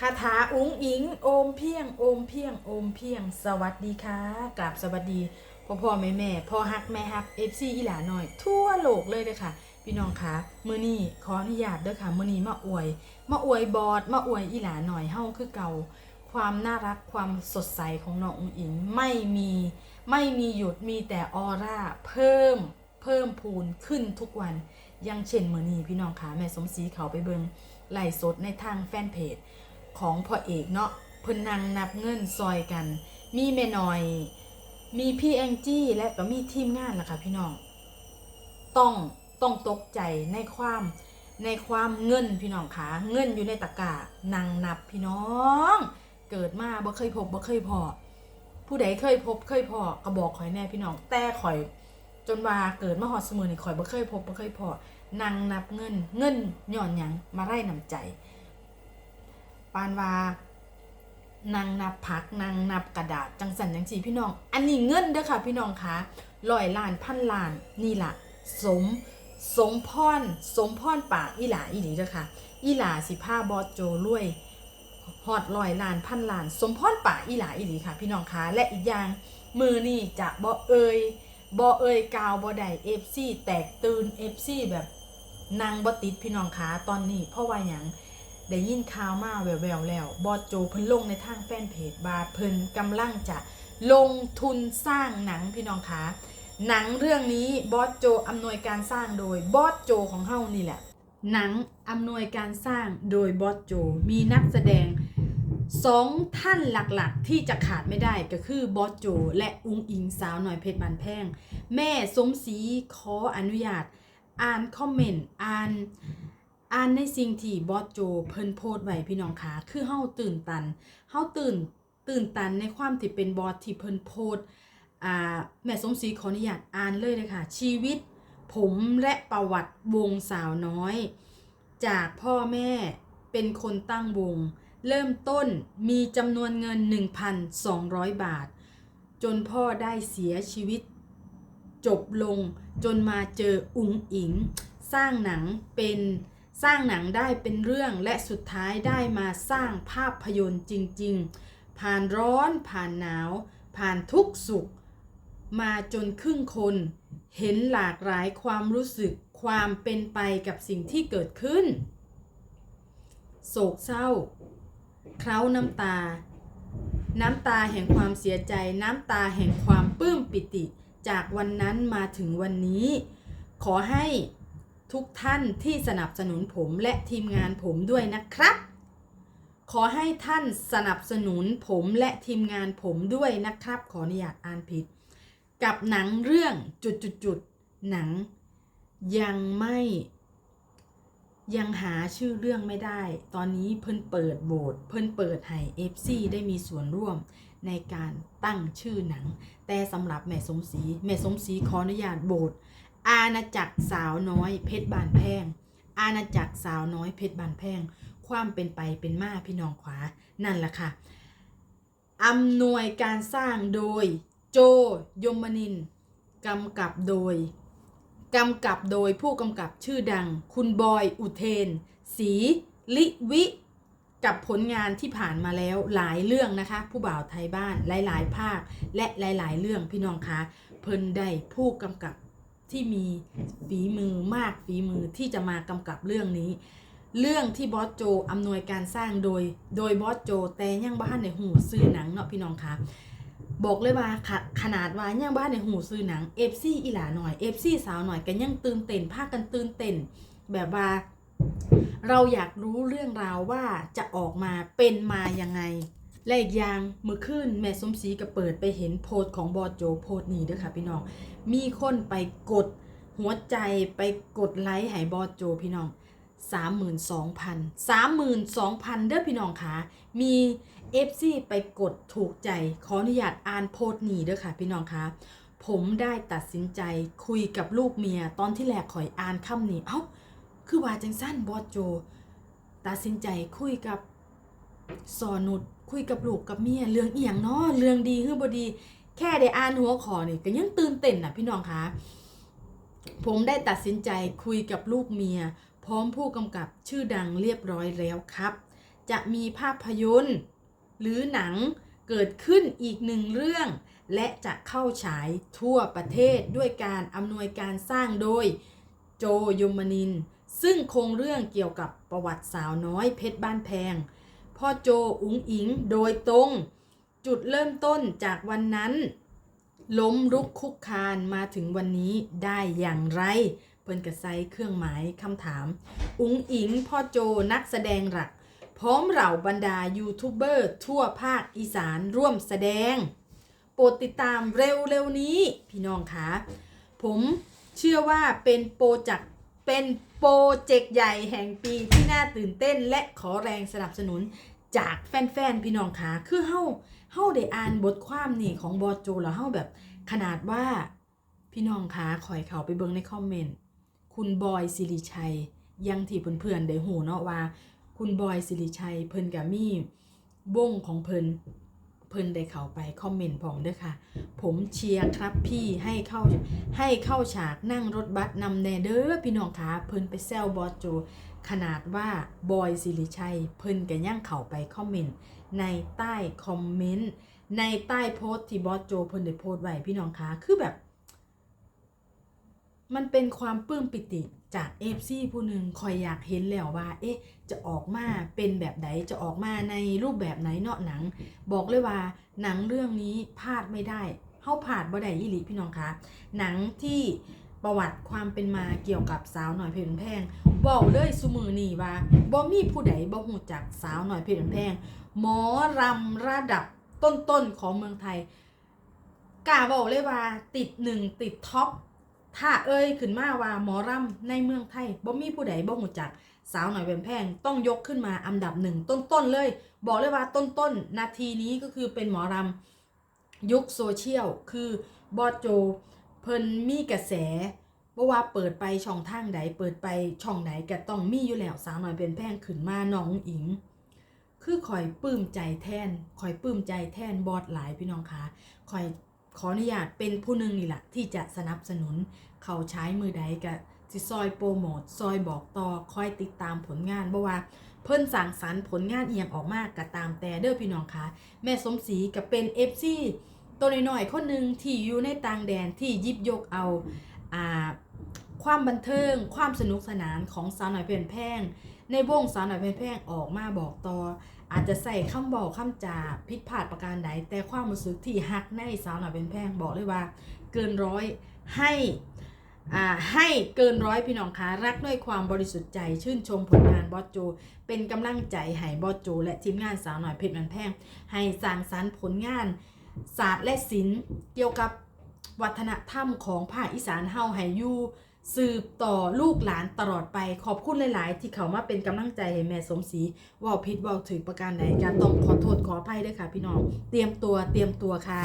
คาถาอุ้งอิง โอมเพียง โอมเพียง โอมเพียง สวัสดีค่ะกราบสวัสดีพ่อพ่อแม่แม่พ่อฮักแม่ฮักเอฟซีอีหลาหน่อย ทั่วโลกเลยเลยค่ะ พี่น้องคะมือนี้ขออนุญาตด้อค่ะมือนี้มาอวย มาอวยบอดมาอวยอีหลาหน่อยเฮาคือเก่า ความน่ารักความสดใสของน้องอุ้งอิงไม่มีไม่มีหยุดมีแต่ออร่าเพิ่มเพิ่มพูนขึ้นทุกวันยังเช่นมือนี้พี่น้องคะแม่สมศรีเขาไปเบิงไล่สดในทางแฟนเพจ ของพ่อเอกเนาะเพิ่นนั่งนับเงินซอยกัน มีแม่น้อย มีพี่แองจี้และก็มีทีมงานล่ะค่ะพี่น้อง ต้องต้องตกใจในความในความเงินพี่น้องคะเงินอยู่ในตะกร้านั่งนับพี่น้อง เกิดมาบ่เคยพบบ่เคยพอผู้ใดเคยพบเคยพอก็บอกข่อยแน่พี่น้องแต่ข่อย จนว่าเกิดมาฮอดสมือนี่ข่อยบ่เคยพบบ่เคยพอนั่งนับเงินเงินย้อนหยังมาไร่นำใจ ปานว่านางนับผักนางนับกระดาษจังสันจังสีพี่น้อง อันนี้เงินเด้อค่ะพี่น้องคะร้อยล้านพันล้านนี่ละสมสมพรสมพรปากอีหลาอีหลีเด้อค่ะอีหลาสิผ้าบอสโจรวยฮอดร้อยล้านพันล้าน สมพรปากอีหลาอีหลีค่ะ พี่น้องคะและอีกอย่างมือนี่จะบอเอยบอเอยกาวบอได้เอฟซีแตกตื่นเอฟซีแบบนางบอติดพี่น้องคะตอนนี้เพราะว่าอย่าง ได้ยินข่าวมาแววๆแล้ว บอสโจเพิ่นลงในทางแฟนเพจบาเพิ่นกำลังจะลงทุนสร้างหนังพี่น้องคะหนังเรื่องนี้บอสโจอำนวยการสร้างโดยบอสโจของเฮานี่แหละ หนังอำนวยการสร้างโดยบอสโจมีนักแสดงสองท่านหลักๆ ที่จะขาดไม่ได้ก็คือบอสโจ และอุงอิงสาวหน่อยเพชรบานแพง แม่สมศรีขออนุญาต อ่านคอมเมนต์อ่าน อ่านในสิ่งที่บอสโจเพิ่นโพสไว้พี่น้องคะคือเฮาตื่นตันเฮาตื่นตื่นตันในความที่เป็นบอสที่เพิ่นโพสอ่าแม่สมศรีขออนุญาตอ่านเลยเลยค่ะ ชีวิต ผมและประวัติวงสาวน้อย จากพ่อแม่เป็นคนตั้งวง เริ่มต้นมีจำนวนเงิน 1,200 บาท จนพ่อได้เสียชีวิต จบลงจนมาเจออุงอิง สร้างหนังเป็น สร้างหนังได้เป็นเรื่องและสุดท้ายได้มาสร้างภาพยนตร์จริง ๆ ผ่านร้อนผ่านหนาว ผ่านทุกสุข มาจนครึ่งคน เห็นหลากหลายความรู้สึกความเป็นไปกับสิ่งที่เกิดขึ้น โศกเศร้า เคล้าน้ำตา น้ำตาแห่งความเสียใจ น้ำตาแห่งความปลื้มปิติ จากวันนั้นมาถึงวันนี้ ขอให้ ทุกท่านที่สนับสนุนผมและทีมงานผมด้วยนะครับ ขอให้ท่านสนับสนุนผมและทีมงานผมด้วยนะครับ ขออนุญาตอ่านผิด กับหนังเรื่องจุดๆๆหนัง ยังไม่ยังหาชื่อเรื่องไม่ได้ ตอนนี้เพิ่นเปิดโบทเพิ่นเปิดให้ FC ได้มีส่วนร่วมในการตั้งชื่อหนัง แต่สำหรับแม่สมศรีแม่สมศรีขออนุญาตโบท อาณาจักรสาวน้อยเพชรบานแพงอาณาจักรสาวน้อยเพชรบานแพงความเป็นไปเป็นมาพี่น้องขวานั่นแหละค่ะอำนวยการสร้างโดยโจยมนินกำกับโดยกำกับโดยผู้กำกับชื่อดัง คุณบอยอุเทนศรีลิวิกับผลงานที่ผ่านมาแล้วหลายเรื่องนะคะ ผู้บ่าวไทยบ้านหลาย ๆ ภาค และหลาย ๆ เรื่องพี่น้องคะเพิ่นได้ผู้กำกับ ที่มีฝีมือมากฝีมือที่จะมากำกับเรื่องนี้ เรื่องที่บอสโจอำนวยการสร้างโดย โดยบอสโจ แต่ยังบ้านในหูซื้อหนังเนาะพี่น้องคะบอกเลยว่าขนาดว่ายังบ้านในหูซื้อหนังเอฟซีอีหลาหน่อยเอฟซีสาวหน่อยกันยังตื่นเต้นพาคกันตื่นเต้นแบบว่าเราอยากรู้เรื่องราวว่าจะออกมาเป็นมายังไง และอีกอย่างเมื่อคืนแม่สมศรีก็เปิดไปเห็นโพสต์ของบอสโจโพสต์นี้เด้วยค่ะพี่น้อง มีคนไปกดหัวใจไปกดไลค์ให้บอสโจพี่น้อง32,000 32,000เด้อพี่น้องค่ะ มี FC ไปกดถูกใจ ขออนุญาตอ่านโพสต์นี้เด้อค่ะพี่น้องค่ะ ผมได้ตัดสินใจคุยกับลูกเมีย ตอนที่แรกข่อยอ่านคำนี้ เอ้า คือว่าจังสั้นบอสโจ ตัดสินใจคุยกับสอนุดคุยกับลูกกับเมีย เรื่องเอียงเนาะเรื่องดีคือบดี แค่ได้อ่านหัวขอนี่ก็ยังตื่นเต้นน่ะพี่น้องคะผมได้ตัดสินใจคุยกับลูกเมีย พร้อมผู้กำกับชื่อดังเรียบร้อยแล้วครับ จะมีภาพยนตร์ หรือหนังเกิดขึ้นอีกหนึ่งเรื่อง และจะเข้าฉายทั่วประเทศด้วยการอำนวยการสร้างโดยโจยมนิน ซึ่งโครงเรื่องเกี่ยวกับประวัติสาวน้อยเพชรบ้านแพง พ่อโจอุ๋งอิงโดยตรง จุดเริ่มต้นจากวันนั้น ล้มรุกคุกคานมาถึงวันนี้ได้อย่างไร เพิ่นกระไซเครื่องหมายคำถาม อุ๋งอิงพ่อโจนักแสดงหลัก พร้อมเหล่าบรรดายูทูบเบอร์ทั่วภาคอีสานร่วมแสดง โปรดติดตามเร็วๆนี้ พี่น้องคะผมเชื่อว่าเป็นโปรจักเป็นโปรเจกต์ใหญ่แห่งปีที่น่าตื่นเต้นและขอแรงสนับสนุน จากแฟนๆพี่น้องคะคือเฮาเฮาได้อ่านบทความนี่ของบอสโจแล้วเฮาแบบขนาดว่าพี่น้องคะคอยเขาไปเบิ่งในคอมเมนต์คุณบอยสิริชัย ยังที่เพื่อนๆได้หูเนาะว่า คุณบอยสิริชัย เพิ่นกับมีวงของเพิ่นเพิ่นได้เข้าไปคอมเมนต์ผมด้วยค่ะ ผมเชียร์ครับพี่ให้เข้าให้เข้าฉากนั่งรถบัสนำแนเด้อพี่น้องคะเพิ่นไปแซวบอสโจ ขนาดว่าบอยสิริชัย เพิ่นก็ยังเข้าไปคอมเมนต์ในใต้คอมเมนต์ในใต้โพสต์ที่บอสโจเพิ่นได้โพสต์ไว้พี่น้องคะคือแบบ มันเป็นความปลื้มปิติจากเอฟซีผู้หนึ่งคอยอยากเห็นแล้วว่า เอ๊ะ จะออกมาเป็นแบบไหน จะออกมาในรูปแบบไหนเนาะหนัง บอกเลยว่าหนังเรื่องนี้พลาดไม่ได้เฮาพลาดบ่ได้ยี่หลีพี่น้องคะหนังที่ ประวัติความเป็นมาเกี่ยวกับสาวหน่อยเพลินแพงบอกเลยสุมือนี่ว่าบ่มีผู้ใดบ่ฮู้จักสาวหน่อยเพลินแพงหมอรำระดับต้นๆของเมืองไทยกาบอกเลยว่าติดหนึ่งติดท็อปถ้าเอ่ยขึ้นมาว่าหมอรำในเมืองไทยบ่มีผู้ใดบ่หูจักสาวหน่อยเป็นแพงต้องยกขึ้นมาอันดับหนึ่งต้นๆเลย บอกเลยว่าต้นๆนาทีนี้ก็คือเป็นหมอรำยุคโซเชียลคือบอโจ เพิ่นมีกระแสบ่ว่าเปิดไปช่องทางใดเปิดไปช่องไหนก็ต้องมีอยู่แล้วสาวน่อยเป็นแพงขึ้นมาน้องอิง คือคอยปลื้มใจแทนคอยปลื้มใจแทนบอสหลายพี่น้องคะคอยขออนุญาตเป็นผู้หนึ่งนี่แหละที่จะสนับสนุน เขาใช้มือใดกับสิซอยโปรโมทซอยบอกต่อคอยติดตามผลงานบ่ว่าเพิ่นสั่งสรรผลงานเอียงออกมากก็ตามแต่เด้อพี่น้องคะแม่สมศรีก็เป็น FC ตัวน้อยๆคนหนึ่งที่อยู่ในต่างแดนที่ยิบยกเอาอ่าความบันเทิงความสนุกสนานของสาวหน่อยเป็นแพงในวงสาวหน่อยเป็นแพงออกมาบอกต่อ อาจจะใส่คำบอกคำจาผิดพลาดประการใด แต่ความรู้สึกที่ฮักในสาวหน่อยเป็นแพงบอกเลยว่า เกินร้อยให้อ่าให้เกินร้อยพี่น้องคะรักด้วยความบริสุทธิ์ใจชื่นชมผลงานบอสโจ เป็นกำลังใจให้บอสโจ และทีมงานสาวหน่อยเพชรมันแพงให้สร้างสรรค์ผลงาน ศาสตร์และศิลป์เกี่ยวกับวัฒนธรรมของภาคอีสานเฮาให้อยู่สืบต่อลูกหลานตลอดไปขอบคุณหลาย ๆ ที่เขามาเป็นกำลังใจให้แม่สมศรีว่าพิษว่าถึงประการใดการต้องขอโทษขออภัยด้วยค่ะ พี่น้อง เตรียมตัวเตรียมตัวค่ะ